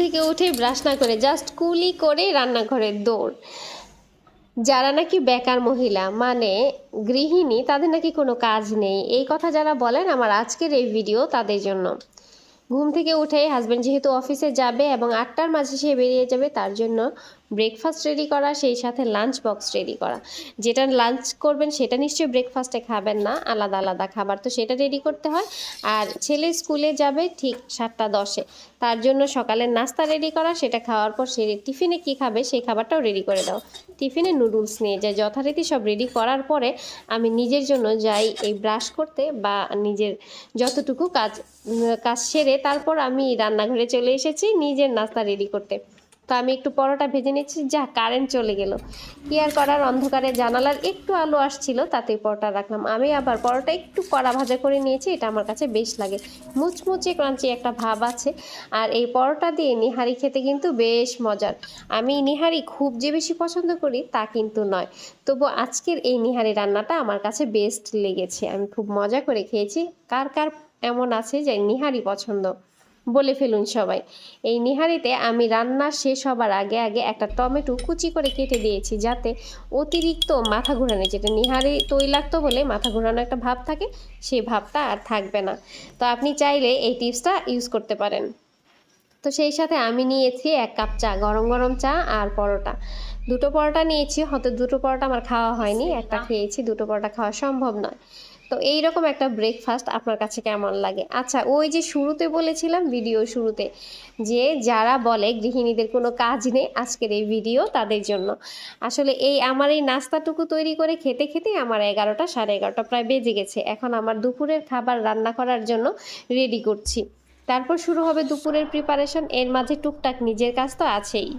থেকে উঠে ব্রাশ না করে জাস্ট কুলি করে রান্নাঘরের দৌড় যারা নাকি বেকার মহিলা মানে গৃহিণী, তাদের নাকি কোনো কাজ নেই। এই কথা যারা বলেন, আমার আজকের এই ভিডিও তাদের জন্য। ঘুম থেকে উঠে হাজব্যান্ড যেহেতু অফিসে যাবে এবং আটটার মাঝে সে বেরিয়ে যাবে, তার জন্য ব্রেকফাস্ট রেডি করা, সেই সাথে লাঞ্চ বক্স রেডি করা। যেটা লাঞ্চ করবেন, সেটা নিশ্চয়ই ব্রেকফাস্টে খাবেন না, আলাদা আলাদা খাবার। তো সেটা রেডি করতে হয়। আর ছেলে স্কুলে যাবে ঠিক সাতটা দশে। তার জন্য সকালের নাস্তা রেডি করা, সেটা খাওয়ার পর সে টিফিনে কী খাবে, সেই খাবারটাও রেডি করে দাও। টিফিনে নুডলস নিয়ে যায়, যথারীতি সব রেডি করার পরে আমি নিজের জন্য যাই এই ব্রাশ করতে বা নিজের যতটুকু কাজ কাজ সেরে তারপর আমি রান্নাঘরে চলে এসেছি, নিজের নাস্তা রেডি করতে। তো আমি একটু পরোটা ভেজে নিচ্ছি যা কারেন্ট চলে গেল। কি আর করার? অন্ধকারে জানালার একটু আলো আসছিল তাতে পরোটা রাখলাম। আমি আবার পরোটা একটু কড়া ভাজা করে নিয়েছি, এটা আমার কাছে বেশ লাগে। মুচমুচে ক্রাঞ্চি একটা ভাব আছে, আর এই পরোটা দিয়ে নিহারি খেতে কিন্তু বেশ মজার। আমি নিহারি খুব যে বেশি পছন্দ করি, তা কিন্তু নয়। তবু আজকের এই নিহারি রান্নাটা আমার কাছে বেস্ট লেগেছে। আমি খুব মজা করে খেয়েছি। কার কার এমন আছে যে নিহারি পছন্দ? বলে ফেলুন সবাই। এই নিহারিতে আমি রান্না শেষ হবার আগে আগে একটা টমেটো কুচি করে কেটে দিয়েছি যাতে অতিরিক্ত মাথা ঘোরানো যেটা নিহারি তৈলাক্ত হলে মাথা ঘোরানো একটা ভাব থাকে সেই ভাবটা আর থাকবে না। তো আপনি চাইলে এই টিপসটা ইউজ করতে পারেন। তো সেই সাথে আমি নিয়েছি এক কাপ চা গরম গরম চা আর পরোটা। দুটো পরোটা নিয়েছি হয়তো দুটো পরোটা আমার খাওয়া হয়নি। একটা খেয়েছি দুটো পরোটা খাওয়া সম্ভব নয়। তো এই রকম একটা ব্রেকফাস্ট আপনার কাছে কেমন লাগে? আচ্ছা ওই যে শুরুতে বলেছিলাম ভিডিও শুরুতে, যে যারা বলে গৃহিণীদের কোনো কাজ নেই আজকের এই ভিডিও তাদের জন্য। আসলে এই আমার এই নাস্তাটুকু তৈরি করে খেতে খেতে আমার এগারোটা, সাড়ে এগারোটা প্রায় বেজে গেছে। এখন আমার দুপুরের খাবার রান্না করার জন্য রেডি করছি। তারপর শুরু হবে দুপুরের প্রিপারেশন এর মাঝে টুকটাক নিজের কাজ তো আছেই।